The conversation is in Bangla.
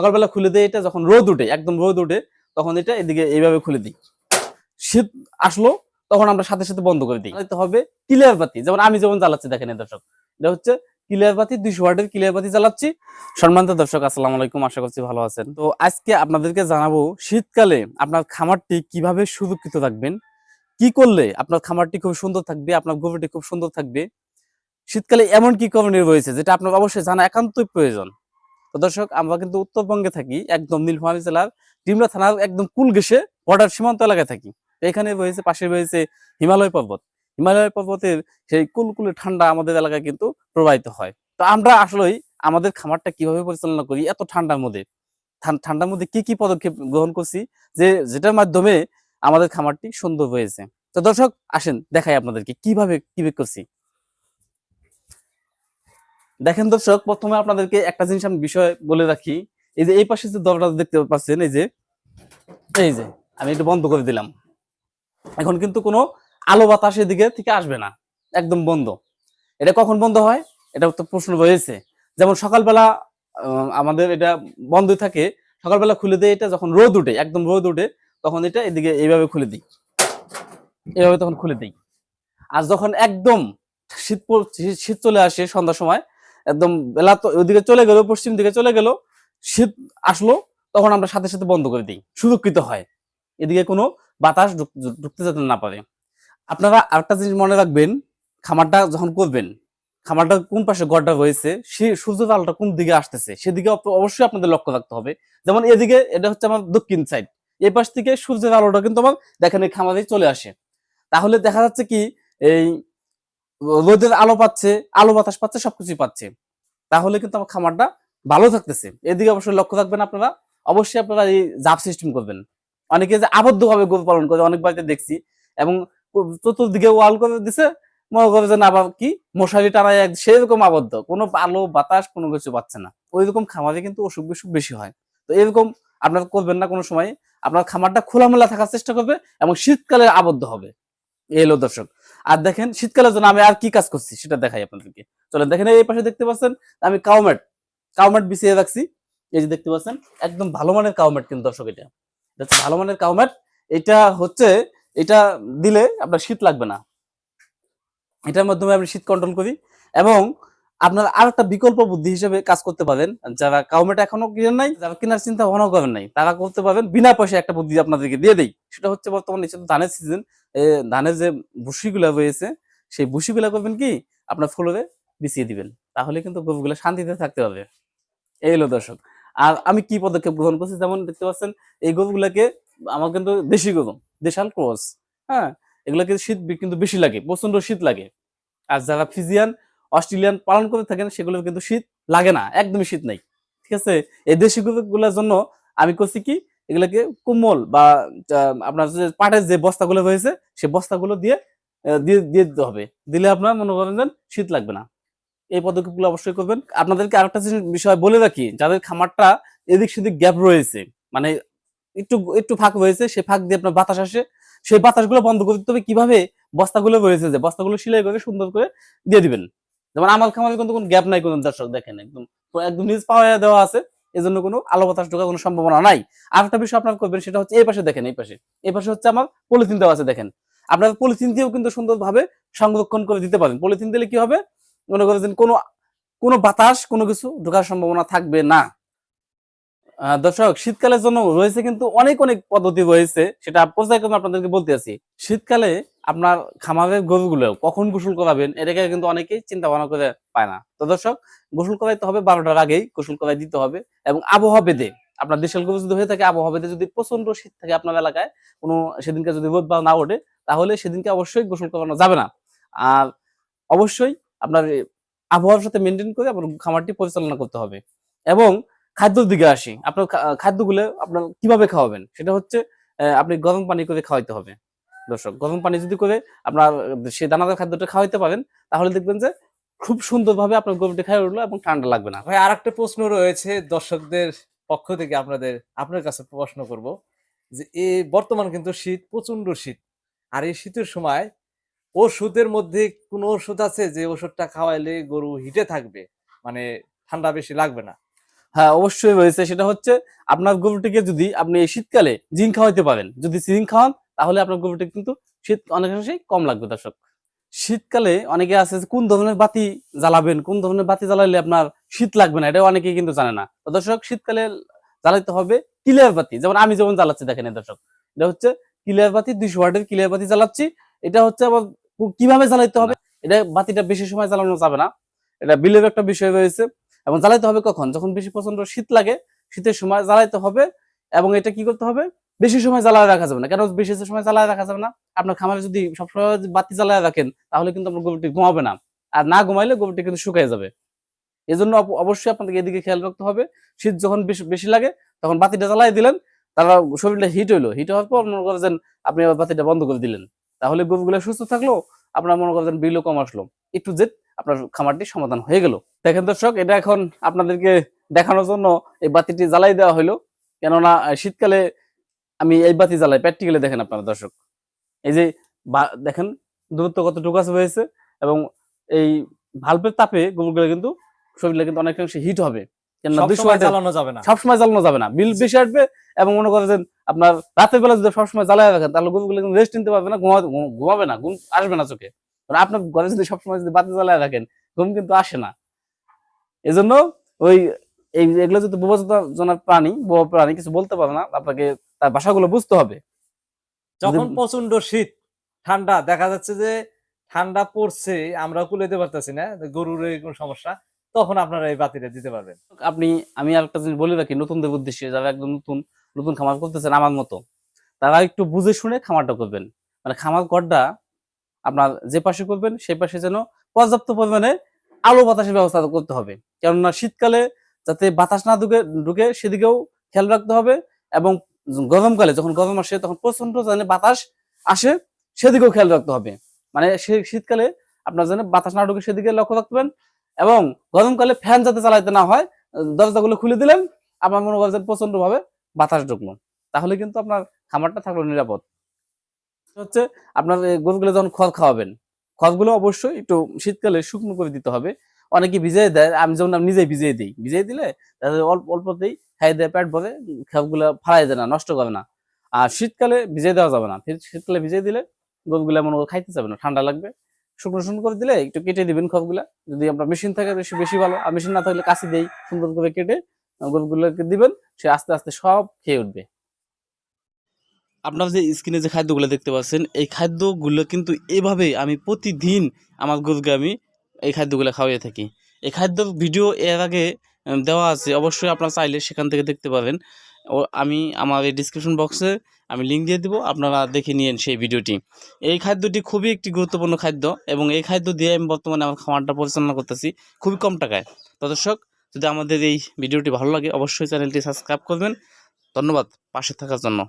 সকালবেলা খুলে দিই এটা, যখন রোদ উঠে, একদম রোদ উঠে, তখন এটা এদিকে এইভাবে খুলে দিই। শীত আসলো, তখন আমরা সাথে সাথে বন্ধ করে দিই। তো হবে ক্লিয়ার বাতি, যেমন আমি যেমন জ্বালাচ্ছি, দেখেন দর্শক, এটা হচ্ছে ক্লিয়ার বাতি, দুইশো ওয়াটের ক্লিয়ার বাতি জ্বালাচ্ছি। সম্মানিত দর্শক, আসসালামু আলাইকুম, আশা করছি ভালো আছেন। তো আজকে আপনাদেরকে জানাব, শীতকালে আপনার খামারটি কীভাবে সুরক্ষিত থাকবেন, কি করলে আপনার খামারটি খুব সুন্দর থাকবে, আপনার গরুটি খুব সুন্দর থাকবে, শীতকালে এমন কি করণীয় রয়েছে, যেটা আপনার অবশ্যই জানা একান্তই প্রয়োজন। তো দর্শক, আমরা কিন্তু উত্তরবঙ্গে থাকি, একদম নীলফামারী জেলার ডিমলা থানার একদম কুল ঘেসে বর্ডার সীমান্ত এলাকায় থাকি। এখানে রয়েছে, পাশে রয়েছে হিমালয় পর্বত। হিমালয় পর্বতের সেই কুলকুলে ঠান্ডা আমাদের এলাকায় কিন্তু প্রবাহিত হয়। তো আমরা আসলেই আমাদের খামারটা কীভাবে পরিচালনা করি, এত ঠান্ডার মধ্যে? ঠান্ডার মধ্যে কি কি পদক্ষেপ গ্রহণ করছি, যে, যেটার মাধ্যমে আমাদের খামারটি সুন্দর হয়েছে। তো দর্শক, আসেন, দেখাই আপনাদেরকে কীভাবে কীভাবে করছি। দেখেন দর্শক, প্রথমে আপনাদেরকে একটা জিনিস আমি বিষয় বলে রাখি। এই যে এই পাশে যে দরজা দেখতে পাচ্ছেন, এই যে এই যে, আমি একটু বন্ধ করে দিলাম। এখন কিন্তু কোনো আলো বাতাস এদিকে থেকে আসবে না, একদম বন্ধ। এটা কখন বন্ধ হয়? এটা তো প্রশ্ন রয়েছে। যেমন সকালবেলা আমাদের এটা বন্ধ থাকে। সকালবেলা খুলে দেয় এটা যখন রোদ উঠে, একদম রোদ উঠে, তখন এটা এদিকে এইভাবে খুলে দিই। এইভাবে তখন খুলে দিই। আর যখন একদম শীত- শীত চলে আসে সন্ধ্যার সময় একদম বেলা তো ওদিকে চলে গেল, পশ্চিম দিকে চলে গেল, শীত আসলো, তখন আমরা সাথে সাথে বন্ধ করে দিই। সুরক্ষিত হয়। এদিকে কোনো বাতাস ঢুকতে যেতে না পারে। আপনারা আরেকটা জিনিস মনে রাখবেন, খামারটা যখন করবেন, খামারটা কোন পাশে গড়টা রয়েছে, সে সূর্যের আলোটা কোন দিকে আসতেছে, সেদিকে অবশ্যই আপনাদের লক্ষ্য রাখতে হবে। যেমন এদিকে, এটা হচ্ছে আমার দক্ষিণ সাইড এই পাশ থেকে সূর্যের আলোটা কিন্তু আমার দেখেন এই খামারে চলে আসে। তাহলে দেখা যাচ্ছে কি, এই রোদের আলো পাচ্ছে, আলো বাতাস পাচ্ছে, সবকিছুই পাচ্ছে। তাহলে কিন্তু আমার খামারটা ভালো থাকতেছে। এদিকে অবশ্যই লক্ষ্য রাখবেন আপনারা। অবশ্যই আপনারা এই জাপ সিস্টেম করবেন। অনেকে যে আবদ্ধ ভাবে গরু পালন করে, অনেক বাড়িতে দেখছি। এবং চতুর্দিকে ওয়াল করে দিছে, মনে করে যে না কি, মশারি এক- সেরকম আবদ্ধ। কোনো আলো, বাতাস, কোনো কিছু পাচ্ছে না। ওই রকম খামারে কিন্তু অসুখ বিসুখ বেশি হয়। তো এরকম আপনারা করবেন না কোনো সময়। আপনার খামারটা খোলামেলা থাকার চেষ্টা করবে এবং শীতকালে আবদ্ধ হবে। এই হলো দর্শক। আর দেখেন, শীতকালের জন্য আমি আর কি কাজ করছি সেটা দেখাই আপনাদেরকে। চলেন, দেখেন এই পাশে দেখতে পাচ্ছেন, আমি কাউমেট কাউমেট বিছিয়ে রাখছি। এই যে দেখতে পাচ্ছেন, একদম ভালো মানের কাউমেট কিন্তু দর্শক এটা। ভালো মানের কাউমেট এটা হচ্ছে, এটা দিলে আপনার শীত লাগবে না। এটার মাধ্যমে আপনি শীত কন্ট্রোল করি এবং আপনার আর একটা বিকল্প বুদ্ধি হিসেবে কাজ করতে পারেন। যারা কাউমেট এখনও কিনেন নাই, যারা কেনার চিন্তা ভাবনা করেন নাই, তারা করতে পারবেন। বিনা পয়সায় একটা বুদ্ধি আপনাদেরকে দিয়ে দেই। সেটা হচ্ছে বর্তমানে ধানের সিজন ধানের যে ভুসিগুলা রয়েছে, সেই ভুসিগুলা করবেন কি? আপনার ফ্লোরে বিছিয়ে দিবেন। তাহলে কিন্তু গরুগুলো শান্তিতে থাকতে পারবে। এই হলো দর্শক। আর আমি কি পদক্ষেপ গ্রহণ করছি যেমন দেখতে পাচ্ছেন, এই গরুগুলাকে আমার কিন্তু দেশি গরু, দেশাল ক্রস হ্যাঁ? এগুলোকে শীত কিন্তু বেশি লাগে প্রচণ্ড শীত লাগে। আর যারা ফিজিয়ান, অস্ট্রেলিয়ান পালন করে থাকেন সেগুলো কিন্তু শীত লাগে না, একদমই শীত নাই। ঠিক আছে? এই দেশি গরুগুলোর জন্য আমি করছি কি? এগুলোকে কোমল বা আপনার যে পাটের যে বস্তাগুলো রয়েছে সেই বস্তাগুলো দিয়ে দিয়ে দিয়ে দিতে হবে। দিলে আপনার মনে করেন যে শীত লাগবে না। এই পদক্ষেপগুলো অবশ্যই করবেন। আপনাদেরকে আরেকটা বিষয় বলে রাখি, যাদের খামারটা এদিক সেদিক গ্যাপ রয়েছে মানে একটু একটু ফাঁক রয়েছে, সে ফাঁক দিয়ে আপনার বাতাস আসে, সেই বাতাসগুলো বন্ধ করতে হবে। কীভাবে? বস্তাগুলো রয়েছে যে, বস্তাগুলো সেলাই করে সুন্দর করে দিয়ে দিবেন। যেমন আমার খামারে কিন্তু কোনো গ্যাপ নাই কোনো দর্শক দেখেন, একদম একদম নিজ পাওয়া দেওয়া আছে। এই জন্য কোনো আলো বাতাস ঢোকার কোনো সম্ভাবনা নাই। আর একটা বিষয় আপনার করবেন, সেটা হচ্ছে এই পাশে দেখেন, এই পাশে। এই পাশে হচ্ছে আমার পলিথিন দেওয়া আছে, দেখেন। আপনার পলিথিন দিয়েও কিন্তু সুন্দরভাবে সংরক্ষণ করে দিতে পারেন। পলিথিন দিলে কি হবে? মনে করেন কোনো কোনো বাতাস কোনো কিছু ঢোকার সম্ভাবনা থাকবে না। দর্শক, শীতকালের জন্য রয়েছে কিন্তু অনেক অনেক পদ্ধতি রয়েছে, সেটা পর্যায়ক্রমে আপনাদেরকে বলতে আছি। শীতকালে আপনার খামারের গরুগুলো কখন গোসল করাবেন, এটাকে কিন্তু অনেকেই চিন্তা ভাবনা করে পায় না। তো দর্শক, গোসল করাইতে হবে বারোটার আগেই, গোসল করাই দিতে হবে এবং আবহাওয়া বেদে আপনার দেশের গরু যদি হয়ে থাকে, আবহাওয়া বেদে যদি প্রচণ্ড শীত থাকে আপনার এলাকায়, কোনো সেদিনকে যদি রোদ না ওঠে, তাহলে সেদিনকে অবশ্যই গোসল করানো যাবে না। আর অবশ্যই আপনার আবহাওয়ার সাথে মেনটেন করে আপনার খামারটি পরিচালনা করতে হবে। এবং খাদ্যর দিকে আসি, আপনার খাদ্যগুলো আপনার কীভাবে খাওয়াবেন, সেটা হচ্ছে আপনি গরম পানি করে খাওয়াইতে হবে। দর্শক গরম পানি যদি করে আপনার সেই দানাদার খাদ্যটা খাওয়াইতে পারেন তাহলে দেখবেন যে খুব সুন্দরভাবে আপনার গরুটি খাই উঠল এবং ঠান্ডা লাগবে না। ভাই আর একটা প্রশ্ন রয়েছে দর্শকদের পক্ষ থেকে আপনাদের আপনার কাছে প্রশ্ন করব যে এই বর্তমান কিন্তু শীত প্রচণ্ড শীত। আর এই শীতের সময় ওষুধের মধ্যে কোন ওষুধ আছে যে ওষুধটা খাওয়াইলে গরু হিটে থাকবে? মানে ঠান্ডা বেশি লাগবে না। হ্যাঁ অবশ্যই রয়েছে। সেটা হচ্ছে আপনার গরুটিকে যদি আপনি এই শীতকালে জিঙ্ক খাওয়াইতে পারেন যদি জিঙ্ক খাওয়ান তাহলে আপনার গরুটি কিন্তু শীত অনেকাংশেই কম লাগবে, দর্শক। শীতকালে অনেকে আছে কোন ধরনের বাতি জ্বালাবেন, কোন ধরনের বাতি জ্বালাইলে আপনার শীত লাগবে না এটা অনেকেই কিন্তু জানে না। তো দর্শক, শীতকালে জ্বালাইতে হবে ক্লিয়ার বাতি। যেমন আমি যেমন জ্বালাচ্ছি, দেখেন দর্শক, এটা হচ্ছে ক্লিয়ার বাতি, দুইশো ওয়াটের ক্লিয়ার বাতি জ্বালাচ্ছি। এটা হচ্ছে আবার কীভাবে জ্বালাইতে হবে? এটা বাতিটা বেশি সময় জ্বালানো যাবে না। এটা বিলের একটা বিষয় রয়েছে। এবং জ্বালাইতে হবে কখন? যখন বেশি প্রচণ্ড শীত লাগে, শীতের সময় জ্বালাইতে হবে। এবং এটা কি করতে হবে? বেশি সময় জ্বালায় রাখা যাবে না। কেন বেশি সময় জ্বালায় রাখা যাবে না? আপনার খামারে যদি সবসময় বাতি জ্বালায় রাখেন, তাহলে কিন্তু আপনার গরুটি ঘুমাবে না। আর না ঘুমাইলে গরুটি কিন্তু শুকিয়ে যাবে। এই জন্য অবশ্যই আপনাকে এদিকে খেয়াল রাখতে হবে। শীত যখন বেশি লাগে, তখন বাতিটা জ্বালাই দিলেন, তারা শরীরটা হিট হইল। হিট হওয়ার পর মনে করেন আপনি বাতিটা বন্ধ করে দিলেন। তাহলে গরুগুলো সুস্থ থাকল, আপনার মনে করেন বিলও কম আসলো। একটু জেদ, আপনার খামারটি সমাধান হয়ে গেল। দেখেন দর্শক, এটা এখন আপনাদেরকে দেখানোর জন্য এই বাতিটি জ্বালাই দেওয়া হলো কেননা শীতকালে আমি এই বাতি জ্বালাই প্র্যাকটিক্যালি দেখেন আপনারা দর্শক। এই যে দেখেন দূরত্ব কতটুকু আছে হয়েছে এবং এই ভাল্বের তাপে গরুগুলো কিন্তু শরীরটা কিন্তু অনেকাংশে হিট হবে। সবসময় যাবে না। বিল বেশি আসবে এবং মনে করেন আপনার রাতের বেলা যদি সবসময় জ্বালায় রাখেন তাহলে কিন্তু রেস্ট নিতে পারবে না ঘুমাবে না ঘুম আসবে না চোখে। আপনার ঘরে যদি সবসময় যদি বাতি জ্বালায় রাখেন ঘুম কিন্তু আসে না। এজন্য ওই এই এগুলো যদি প্রাণী বড় প্রাণী কিছু বলতে পারে না আপনাকে তার ভাষাগুলো বুঝতে হবে। যখন প্রচণ্ড শীত ঠান্ডা দেখা যাচ্ছে যে ঠান্ডা পড়ছে আমরা কুলাইতে পারতেছি না গরুর এরকম সমস্যা তখন আপনারা এই বাতিটা দিতে পারবেন। আপনি আমি আর একটা জিনিস বলে রাখি নতুনদের উদ্দেশ্যে যারা একদম নতুন নতুন খামার করতেছেন আমার মতো তারা একটু বুঝে শুনে খামারটা করবেন। মানে খামার ঘরটা আপনার যে পাশে করবেন সেই পাশে যেন পর্যাপ্ত পরিমাণে আলো বাতাসের ব্যবস্থা করতে হবে। কেননা শীতকালে যাতে বাতাস না ঢুকে ঢুকে সেদিকেও খেয়াল রাখতে হবে এবং গরমকালে যখন গরম আসে, তখন প্রচণ্ড যেন বাতাস আসে, সেদিকেও খেয়াল রাখতে হবে। মানে শীতকালে আপনার যেন বাতাস না ঢুকে সেদিকে লক্ষ্য রাখবেন এবং গরমকালে ফ্যান যাতে চালাইতে না হয়, দরজাগুলো খুলে দিলেন, আপনার মনে করছেন প্রচণ্ড ভাবে বাতাস ঢুকলো। তাহলে কিন্তু আপনার খামারটা থাকল নিরাপদ। হচ্ছে আপনার গরুগুলো যখন খড় খাওয়াবেন, খড়গুলো অবশ্যই একটু শীতকালে শুকনো করে দিতে হবে। অনেকে ভিজিয়ে দেয়, আমি যেমন আমি নিজেই ভিজিয়ে দিই। ভিজিয়ে দিলে অল্প অল্পতেই খাই দেয় পেট ভরে খাবগুলো ফালাই দেয় না, নষ্ট করে না। আর শীতকালে ভিজিয়ে দেওয়া যাবে না। শীতকালে ভিজিয়ে দিলে গরুগুলো মনে খাইতে যাবে না, ঠান্ডা লাগবে। শুকনো শুকনো করে দিলে একটু কেটে দিবেন খড়গুলা যদি আপনার মেশিন থাকে বেশি বেশি ভালো। আর মেশিন না থাকলে কাশি দেই, সুন্দর করে কেটে গরুগুলোকে দিবেন, সে আস্তে আস্তে সব খেয়ে উঠবে। আপনারা যে স্ক্রিনে যে খাদ্যগুলো দেখতে পাচ্ছেন, এই খাদ্যগুলো কিন্তু এভাবে আমি প্রতিদিন আমার গরুকে আমি এই খাদ্যগুলো খাওয়াইয়ে থাকি। এই খাদ্যর ভিডিও এর আগে দেওয়া আছে, অবশ্যই আপনারা চাইলে সেখান থেকে দেখতে পাবেন ও, আমি আমার এই ডিসক্রিপশন বক্সে আমি লিঙ্ক দিয়ে দেবো, আপনারা দেখে নিন সেই ভিডিওটি। এই খাদ্যটি খুবই একটি গুরুত্বপূর্ণ খাদ্য এবং এই খাদ্য দিয়ে আমি বর্তমানে আমার খামারটা পরিচালনা করতেছি খুবই কম টাকায়। তো দর্শক, যদি আমাদের এই ভিডিওটি ভালো লাগে, অবশ্যই চ্যানেলটি সাবস্ক্রাইব করবেন। ধন্যবাদ পাশে থাকার জন্য।